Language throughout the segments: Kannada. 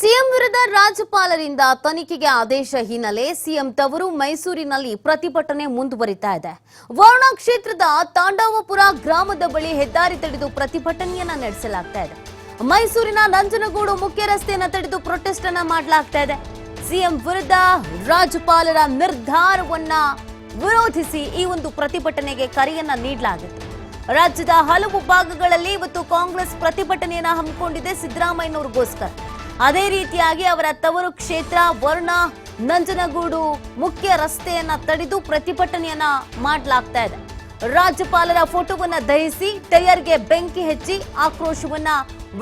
ಸಿಎಂ ವಿರುದ್ಧ ರಾಜ್ಯಪಾಲರಿಂದ ತನಿಖೆಗೆ ಆದೇಶ ಹಿನ್ನೆಲೆ ಸಿಎಂ ತವರು ಮೈಸೂರಿನಲ್ಲಿ ಪ್ರತಿಭಟನೆ ಮುಂದುವರಿತಾ ಇದೆ. ವರುಣ ಕ್ಷೇತ್ರದ ತಾಂಡವಪುರ ಗ್ರಾಮದ ಬಳಿ ಹೆದ್ದಾರಿ ತಡೆದು ಪ್ರತಿಭಟನೆಯನ್ನ ನಡೆಸಲಾಗ್ತಾ ಇದೆ. ಮೈಸೂರಿನ ನಂಜನಗೂಡು ಮುಖ್ಯ ರಸ್ತೆಯನ್ನ ತಡೆದು ಪ್ರೊಟೆಸ್ಟ್ ಅನ್ನ ಮಾಡಲಾಗ್ತಾ ಇದೆ. ಸಿಎಂ ವಿರುದ್ಧ ರಾಜ್ಯಪಾಲರ ನಿರ್ಧಾರವನ್ನ ವಿರೋಧಿಸಿ ಈ ಒಂದು ಪ್ರತಿಭಟನೆಗೆ ಕರೆಯನ್ನ ನೀಡಲಾಗಿದೆ ರಾಜ್ಯದ ಹಲವು ಭಾಗಗಳಲ್ಲಿ ಇವತ್ತು ಕಾಂಗ್ರೆಸ್ ಪ್ರತಿಭಟನೆಯನ್ನ ಹಮ್ಮಿಕೊಂಡಿದೆ ಸಿದ್ದರಾಮಯ್ಯನವ್ರಿಗೋಸ್ಕರ. ಅದೇ ರೀತಿಯಾಗಿ ಅವರ ತವರು ಕ್ಷೇತ್ರ ವರ್ಣ ನಂಜನಗೂಡು ಮುಖ್ಯ ರಸ್ತೆಯನ್ನ ತಡೆದು ಪ್ರತಿಭಟನೆಯನ್ನ ಮಾಡಲಾಗ್ತಾ ಇದೆ. ರಾಜ್ಯಪಾಲರ ಫೋಟೋವನ್ನ ದಹಿಸಿ ಟೈಯರ್ಗೆ ಬೆಂಕಿ ಹೆಚ್ಚಿ ಆಕ್ರೋಶವನ್ನ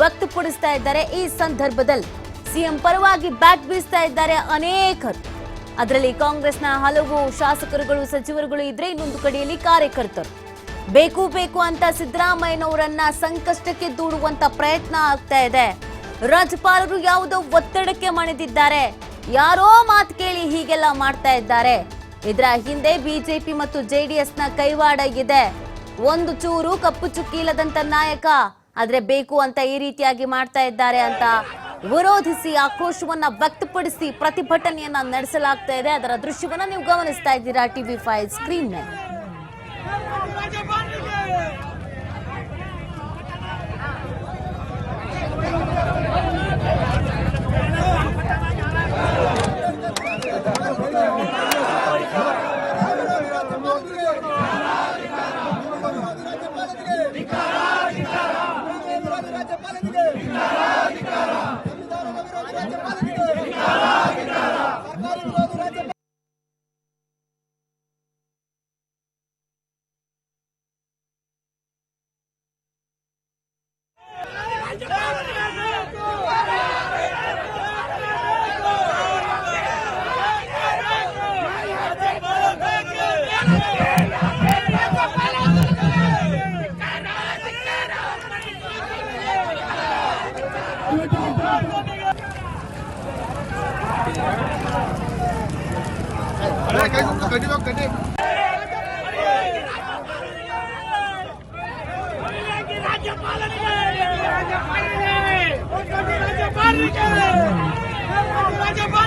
ವ್ಯಕ್ತಪಡಿಸ್ತಾ ಇದ್ದಾರೆ ಈ ಸಂದರ್ಭದಲ್ಲಿ. ಸಿಎಂ ಪರವಾಗಿ ಬ್ಯಾಟ್ ಬೀಸ್ತಾ ಇದ್ದಾರೆ ಅನೇಕರು. ಅದರಲ್ಲಿ ಕಾಂಗ್ರೆಸ್ನ ಹಲವು ಶಾಸಕರುಗಳು, ಸಚಿವರುಗಳು ಇದ್ರೆ ಇನ್ನೊಂದು ಕಡೆಯಲ್ಲಿ ಕಾರ್ಯಕರ್ತರು. ಬೇಕು ಬೇಕು ಅಂತ ಸಿದ್ದರಾಮಯ್ಯನವರನ್ನ ಸಂಕಷ್ಟಕ್ಕೆ ದೂಡುವಂತ ಪ್ರಯತ್ನ ಆಗ್ತಾ ಇದೆ. ರಾಜ್ಯಪಾಲರು ಯಾವುದೋ ಒತ್ತಡಕ್ಕೆ ಮಣಿದಿದ್ದಾರೆ. ಯಾರೋ ಮಾತು ಕೇಳಿ ಹೀಗೆಲ್ಲ ಮಾಡ್ತಾ ಇದ್ದಾರೆ. ಇದರ ಹಿಂದೆ ಬಿಜೆಪಿ ಮತ್ತು ಜೆಡಿಎಸ್ನ ಕೈವಾಡ ಇದೆ. ಒಂದು ಚೂರು ಕಪ್ಪು ಚುಕ್ಕಿಲ್ಲದಂತ ನಾಯಕ, ಆದ್ರೆ ಬೇಕು ಅಂತ ಈ ರೀತಿಯಾಗಿ ಮಾಡ್ತಾ ಇದ್ದಾರೆ ಅಂತ ವಿರೋಧಿಸಿ ಆಕ್ರೋಶವನ್ನ ವ್ಯಕ್ತಪಡಿಸಿ ಪ್ರತಿಭಟನೆಯನ್ನ ನಡೆಸಲಾಗ್ತಾ ಇದೆ. ಅದರ ದೃಶ್ಯವನ್ನ ನೀವು ಗಮನಿಸ್ತಾ ಇದ್ದೀರಾ ಟಿವಿ ಫೈವ್ ಸ್ಕ್ರೀನ್ ಮೇಲೆ. ਕੱਢੀ ਲੋ ਕੱਢੀ राज्यपाल राज्यपाल